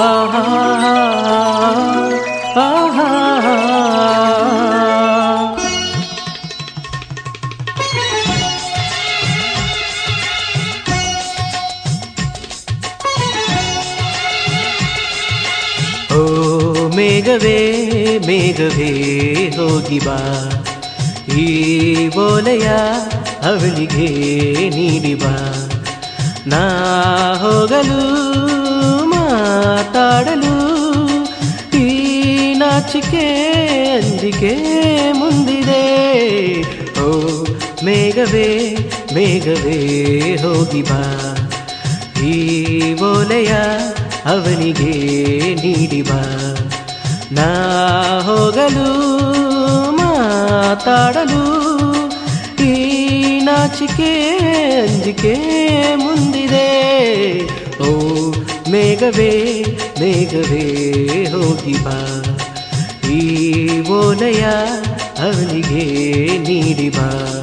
आहा ಮೇಘವೇ ಹೋಗಿ ಬಾ. ಈ ಓಲೆಯ ಅವಳಿಗೆ ನೀಡಿ ಬಾ. ನಾ ಹೋಗಲು, ಮಾತಾಡಲು, ಈ ನಾಚಿಕೆ ಅಂಜಿಕೆ ಮುಂದಿದೆ. ಓ ಮೇಘವೇ ಮೇಘವೇ, ಹೋಗಿ ಬಾ. ಈ ಓಲೆಯ ಅವನಿಗೆ ನೀಡಿ ಬಾ. ನಾ ಹೋಗಲು, ಮಾತಾಡಲು, ಈ ನಾಚಿಕೆ ಅಂಜಿಕೆ ಮುಂದಿದೆ. ಓ, ಮೇಘವೇ ಮೇಘವೇ ಹೋಗಿ ಬಾ. ಈ ಓಲೆಯ ಅವನಿಗೆ ನೀಡಿ ಬಾ.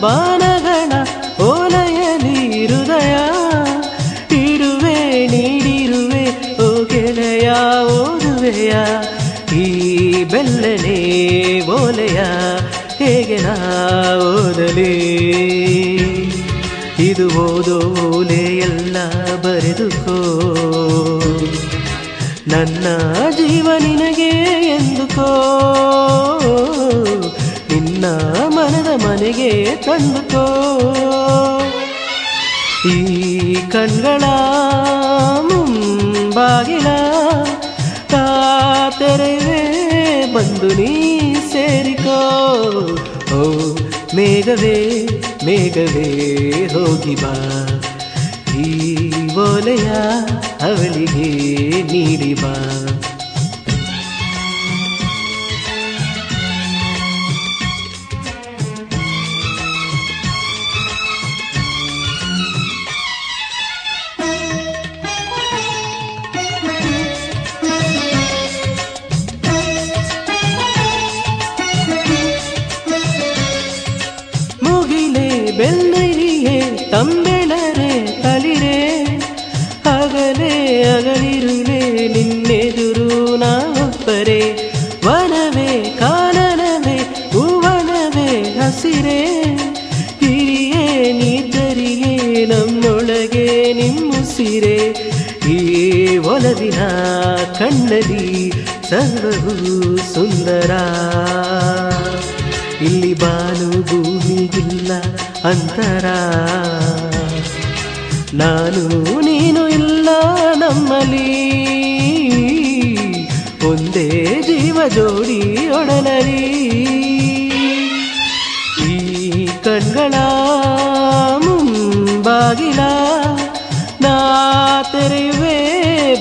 ಮುಗಿಲ ಓಲಯಲಿ ಹೃದಯ ಇರುವೆ ನೀಡಿರುವೆ, ಓ ಗೆಳೆಯ, ಓದುವೆಯ. ಈ ಬೆಲ್ಲನೆ ಓಲೆಯ, ಹೇಗೆ ನಾ ಓದಲೇ. ಇದು ಓದೋ ಓಲೆಯೆಲ್ಲ ಬರೆದುಕೋ. ನನ್ನ ಜೀವ ನಿನಗೆ ಎಂದುಕೋ. ಮನೆಗೆ ತಂದುಕೋ ಈ ಕಣ್ಗಳ ಮುಂಬಾಗಿಲ ತೆರೆವೆ ಬಂದು ನೀ ಸೇರಿಕೋ ಓ ಮೇಘವೇ ಮೇಘವೇ ಹೋಗಿ ಬಾ ಈ ಓಲೆಯ ಅವಳಿಗೆ ನೀಡಿ ಬಾ ಮುಗಿಲೆ ಬೆಲ್ಲರಿಯೇ ತಂಬೆಳರೆ ತಲಿರೆ ಅಗಲೇ ಅಗಲಿರುಳೆ ನಿನ್ನೆದುರು ನಾವೊಬ್ಬರೇ ವನವೇ ಕಾನನವೇ ಹೂವನವೇ ಹಸಿರೇ ಹಿರಿಯೇ ನೀತರಿಯೇ ನಮ್ಮೊಳಗೆ ನಿಮ್ಮುಸಿರೆ ಈ ಒಲವಿನ ಕಣ್ಣಲ್ಲಿ ಸರ್ವವು ಸುಂದರ ಇಲ್ಲಿ ಬಾನು ಭೂಮಿಗಿಲ್ಲ ಅಂತರ. ನಾನು ನೀನು ಇಲ್ಲ ನಮ್ಮಲ್ಲಿ. ಒಂದೇ ಜೀವ ಜೋಡಿ ಒಡಲಲಿ ಈ ಕಣ್ಗಳ ಮುಂಬಾಗಿಲ, ನಾ ತೆರೆಯುವೆ,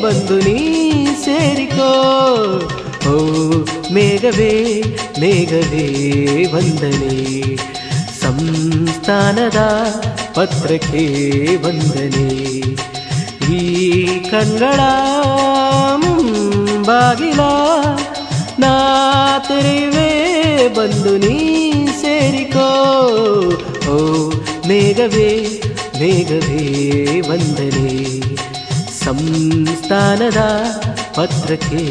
ಬಂದು ನೀ ಸೇರಿಕೋ. ಓ, ಮೇಘವೇ ಮೇಘವೇ, ವಂದನೆ. ಸಂಸ್ಥಾನದ ಪತ್ರಕ್ಕೆ ವಂದನೆ. ಈ ಕಣ್ಗಳ ಬಾಗಿಲ ನಾ ಬಂದು ನೀ ಸೇರಿಕೋ. ಓ, ಮೇಘವೇ ಮೇಘವೇ, ವಂದನೆ. ಸಂಸ್ಥಾನದ ಪತ್ರಕ್ಕೆ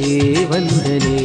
ವಂದನೆ